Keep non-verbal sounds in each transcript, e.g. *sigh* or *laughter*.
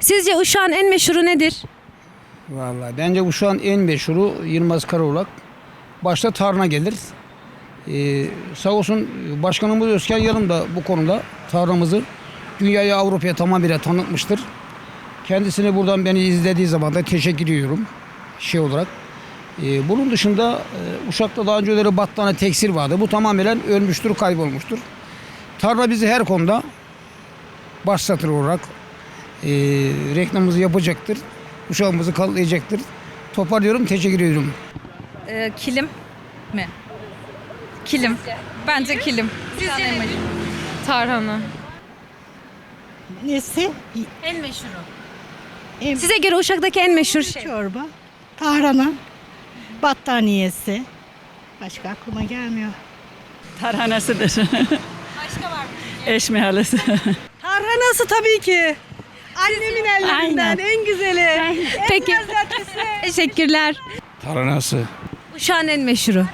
Sizce Uşak'ın en meşhuru nedir? Vallahi bence an en meşhuru Yılmaz Karaoğlak. Başta Tarna gelir. Ee, sağ olsun Başkanımız Özkan Yarım da bu konuda Tarnamızı dünyaya Avrupa'ya tamamıyla tanıtmıştır. Kendisine buradan beni izlediği zaman da teşekkür ediyorum şey olarak. Ee, bunun dışında e, Uşak'ta daha önceleri battaniye tekstil vardı. Bu tamamen ölmüştür, kaybolmuştur. Tarla bizi her konuda baş satır olarak e, reklamımızı yapacaktır. Uşağımızı katlayacaktır. Toparlıyorum, teşekkür ediyorum. Ee, kilim mi? Kilim. Bence kilim. Tarhana. Nesi? En meşhuru. Size göre Uşak'taki en meşhur şey. Çorba, tahrana, battaniyesi. Başka aklıma gelmiyor. Tarhanasıdır. Başka var mı? Eşmihalesi. Tarhanası tabii ki. Annemin ellerinden Aynen. en güzeli. Peki. *laughs* Teşekkürler. Taranası. Uşak'ın en meşhuru.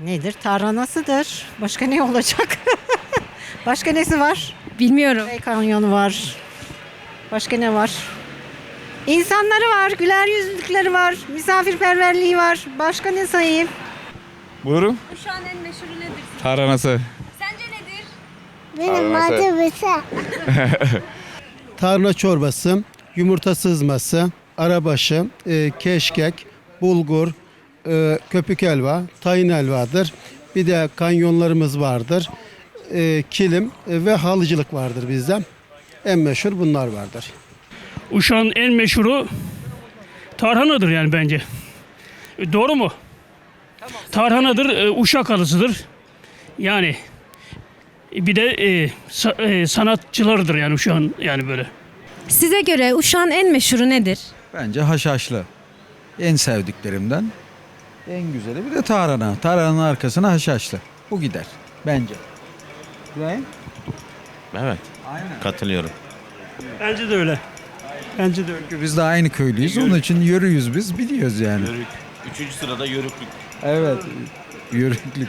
Nedir? Tarhanasıdır. Başka ne olacak? *laughs* Başka nesi var? Bilmiyorum. Bey kanyonu var. Başka ne var? İnsanları var, güler yüzlülükleri var, misafirperverliği var. Başka ne sayayım? Buyurun. Uşak'ın en meşhuru nedir? Taranası. Sence nedir? Benim adım İsa. *laughs* tarla çorbası, yumurta sızması, arabaşı, e, keşkek, bulgur, e, köpük helva, tayin helvadır. Bir de kanyonlarımız vardır. E, kilim e, ve halıcılık vardır bizde. En meşhur bunlar vardır. Uşak'ın en meşhuru tarhanadır yani bence. E, Doğru mu? Tarhanadır, e, Uşak halısıdır. Yani bir de e, sa- e, sanatçılarıdır yani Uşak'ın yani böyle. Size göre Uşak'ın en meşhuru nedir? Bence haşhaşlı. En sevdiklerimden. En güzeli bir de tarhana. Tarhananın arkasına haşhaşlı. Bu gider. Bence. İbrahim? Evet. Katılıyorum. Bence de öyle. Bence de öyle. Çünkü biz de aynı köylüyüz. Onun için yürüyüz biz. Biliyoruz yani. Yörük. Üçüncü sırada yörüklük. Evet. Yörüklük.